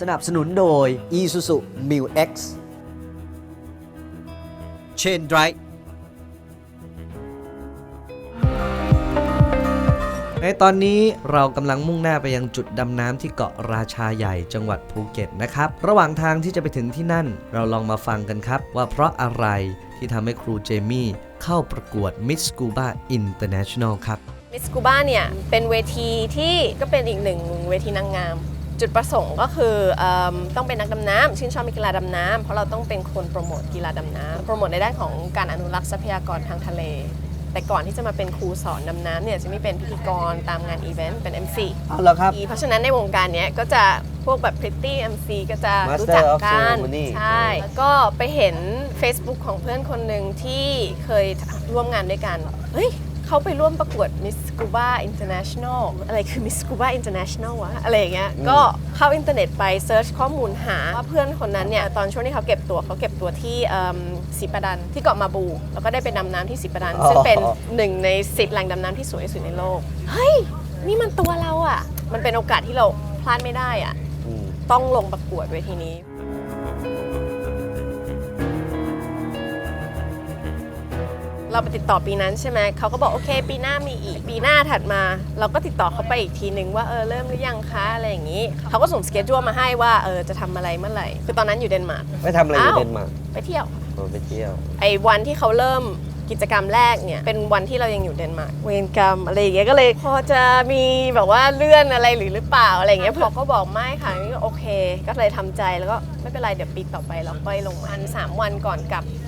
สนับสนุนโดย Isuzu Mu X Chain Drive ในตอนนี้เรากำลังมุ่งหน้าไปยังจุดดำน้ำที่เกาะราชาใหญ่จังหวัดภูเก็ตนะครับ ระหว่างทางที่จะไปถึงที่นั่น เราลองมาฟังกันครับ ว่าเพราะอะไรที่ทำให้ครูเจมี่เข้าประกวด Miss Scuba International ครับ มิสกูบ้าเนี่ย เป็นเวทีที่ก็เป็นอีกหนึ่งเวทีนางงาม จุดประสงค์ก็คือเอมต้องเป็นนักดำน้ำชื่นชอบกีฬาดำน้ำเพราะเราต้องเป็นคนโปรโมทกีฬาดำน้ำโปรโมทในด้านของการอนุรักษ์ทรัพยากรทางทะเล แต่ก่อนที่จะมาเป็นครูสอนดำน้ำเนี่ยจะไม่เป็นพิธีกรตามงานอีเวนต์เป็น MC เอาแล้วครับ เพราะฉะนั้นในวงการเนี้ยก็จะพวกแบบพริตตี้ MC ก็จะ Master รู้จัก of กัน Ceremony ใช่แล้วก็ไปเห็น Facebook ของเพื่อนคนหนึ่งที่เคยร่วมงานด้วยกันเฮ้ย เขาไปร่วมประกวด Miss Scuba International อะไรคือ Miss Scuba International วะอะไรอย่างเงี้ย ก็เข้าอินเทอร์เน็ตไปเซิร์ชข้อมูลหาว่าเพื่อนคนนั้นเนี่ย ตอนช่วงที่เขาเก็บตัวเขาเก็บตัวที่เอิ่มสีปะดันที่เกาะมาบู แล้วก็ได้ไปดำน้ำที่สีปะดัน ซึ่งเป็นอ๋อหนึ่งในสิบแหล่งดำน้ำที่สวยที่สุดในโลก เฮ้ย นี่มันตัวเราอะ่ะ มันเป็นโอกาสที่เราพลาดไม่ได้อะ่ะอืมต้องลงประกวดเวทีนี้ เราไปติดต่อปีนั้นใช่ไหมเขาก็บอกโอเค ปีหน้ามีอีกปีหน้าถัดมา เราก็ติดต่อเขาไปอีกทีนึงว่าเออเริ่มหรือยังคะอะไรอย่างนี้เขาก็ส่งสเกจจัวมาให้ว่าเออจะทำอะไรเมื่อไหร่คือตอนนั้นอยู่เดนมาร์ก ไปทำอะไรอยู่อ้าว เดนมาร์กไปเที่ยวโอ้ไปเที่ยว ไอ้วันที่เขาเริ่มกิจกรรมแรกเนี่ยเป็นวันที่เรายังอยู่เดนมาร์กเวรกรรมอะไรอย่างเงี้ยก็เลยพอจะมีแบบว่าเลื่อนอะไรหรือหรือเปล่าอะไรอย่างเงี้ยพอเขาบอกไม่ค่ะนี่ก็โอเค ก็เลยทำใจแล้วก็ไม่เป็นไรเดี๋ยวปีต่อไปเราค่อยลงมาอันสามวันก่อนกลับเอ่อ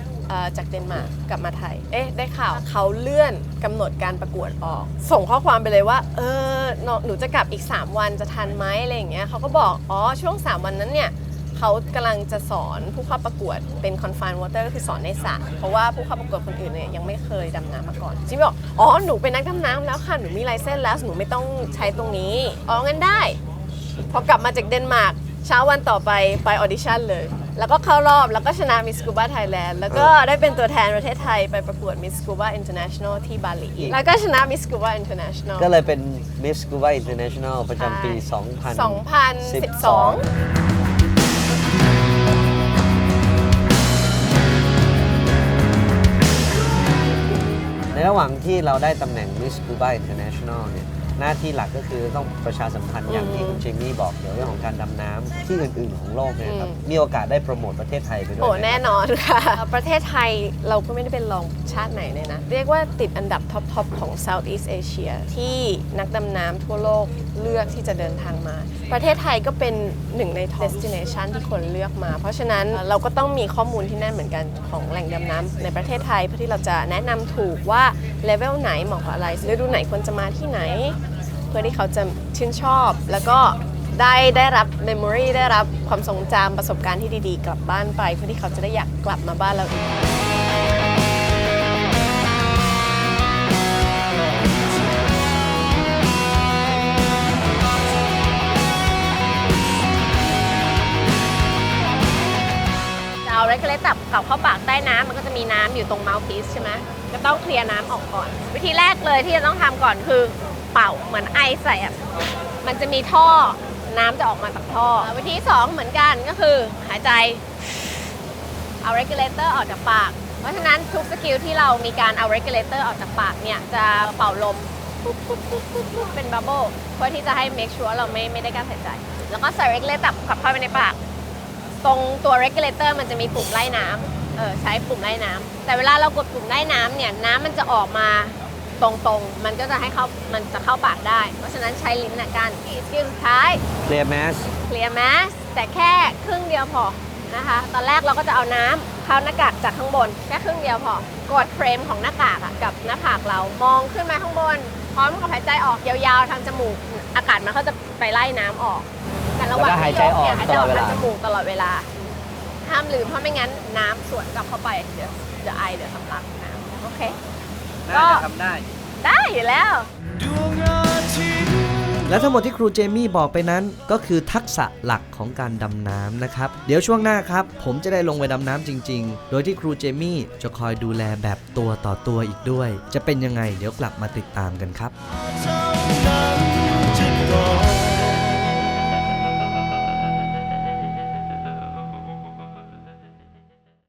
จากเดนมาร์กกลับมาไทย เอ๊ะ ได้ข่าวเขาเลื่อนกำหนดการประกวดออก ส่งข้อความไปเลยว่า เออหนูหนูจะกลับอีก 3 วันจะทันไหมอะไรอย่างเงี้ยเขาก็บอก อ๋อ ช่วง 3 วันนั้นเนี่ยเขากำลังจะสอนผู้เข้าประกวดเป็น confined water ก็คือสอนในสระเพราะว่าผู้เข้าประกวดคนอื่นเนี่ยยังไม่เคยดำน้ำมาก่อนจิมบอก อ๋อ หนูเป็นนักดำน้ำแล้วค่ะ หนูมีไลเซนส์แล้ว หนูไม่ต้องใช้ตรงนี้ อ๋อ งั้นได้ พอกลับมาจากเดนมาร์กเช้าวันต่อไปไปออดิชั่นเลย แล้วก็เข้ารอบแล้วก็ชนะ Miss Scuba Thailand แล้วก็ได้เป็นตัวแทนประเทศไทยไปประกวด Miss Scuba International ที่บาหลีแล้วก็ชนะ Miss Scuba International ก็เลยเป็น Miss Scuba International ประจำปีใช่2012 2012ในระหว่างที่เราได้ตำแหน่ง Miss Scuba International เนี่ย หน้าที่หลักก็คือต้องประชาสัมพันธ์อย่างที่คุณเจมี่บอกเกี่ยวเรื่องของการดำน้ำที่อื่นๆของโลกเนี่ยครับอืมมีโอกาสได้โปรโมทประเทศไทยไปด้วยโอ้ไหมครับแน่นอนค่ะ ประเทศไทยเราก็ไม่ได้เป็นรองชาติไหนเลยนะ เรียกว่าติดอันดับท็อปทอปของ Southeast Asia ที่นักดำน้ำทั่วโลกเลือกที่จะเดินทางมา ประเทศไทยก็เป็นหนึ่งใน destination ที่คนเลือกมา เพราะฉะนั้นเราก็ต้องมีข้อมูลที่แน่นเหมือนกันของแหล่งดำน้ำในประเทศไทยเพื่อที่เราจะแนะนำถูกว่าเลเวลไหนเหมาะกับอะไรฤดูไหนควรจะมาที่ไหน เพื่อที่เขาจะชื่นชอบ แล้วก็ได้ได้รับเมมโมรีได้รับความทรงจำประสบการณ์ที่ดีๆ กลับบ้านไป เพื่อที่เขาจะได้อยากกลับมาบ้านเราอีกจะเอาเรกเลตับกลับเข้าปากใต้น้ำมันก็จะมีน้ำอยู่ตรงเมาส์พีซใช่ไหมก็ต้องเคลียร์น้ำออกก่อน วิธีแรกเลยที่จะต้องทำก่อนคือ เป่าเหมือนไอใส่อะมันจะมีท่อน้ำจะออกมาจากท่อ วิธีสองเหมือนกันก็คือหายใจเอา regulator ออกจากปาก เพราะฉะนั้นทุกสกิลที่เรามีการเอา regulator ออกจากปากเนี่ย จะเป่าลมเป็นบับเบิ้ลเพื่อที่จะให้ make sure เราไม่ไม่ได้การหายใจ แล้วก็ใส่ regulator กลับเข้าไปในปาก ตรงตัว regulator มันจะมีปุ่มไล่น้ำเออใช้ปุ่มไล่น้ำแต่เวลาเรากดปุ่มไล่น้ำเนี่ย น้ำมันจะออกมา ตรงๆ มันก็จะให้เข้ามันจะเข้าปากได้ เพราะฉะนั้นใช้ลิ้นในการอีสกิลสุดท้าย Clear Mass เคลียร์แมสแต่แค่ครึ่งเดียวพอนะคะ ตอนแรกเราก็จะเอาน้ำเข้าหน้ากากจากข้างบน แค่ครึ่งเดียวพอกดเฟรมของหน้ากากอะกับหน้าผากเรามองขึ้นมาข้างบน พร้อมกับหายใจออกยาวๆทางจมูก อากาศมันก็จะไปไล่น้ำออกแต่ระหว่างแล้วก็หายที่ใจยกเนี่ยออกหายใจออกตลอดเวลาทางจมูกตลอดเวลา ห้ามลืมเพราะไม่งั้นน้ำสวนกลับเข้าไปเดี๋ยวเดี๋ยวไอเดี๋ยวสำลักน้ำโอเค น่าจะทำได้ ได้อยู่แล้ว และทั้งหมดที่ครูเจมี่บอกไปนั้นก็คือทักษะหลักของการดำน้ำนะครับ เดี๋ยวช่วงหน้าครับ ผมจะได้ลงไปดำน้ำจริง ๆ โดยที่ครูเจมี่จะคอยดูแลแบบตัวต่อตัวอีกด้วย จะเป็นยังไงเดี๋ยวกลับมาติดตามกันครับ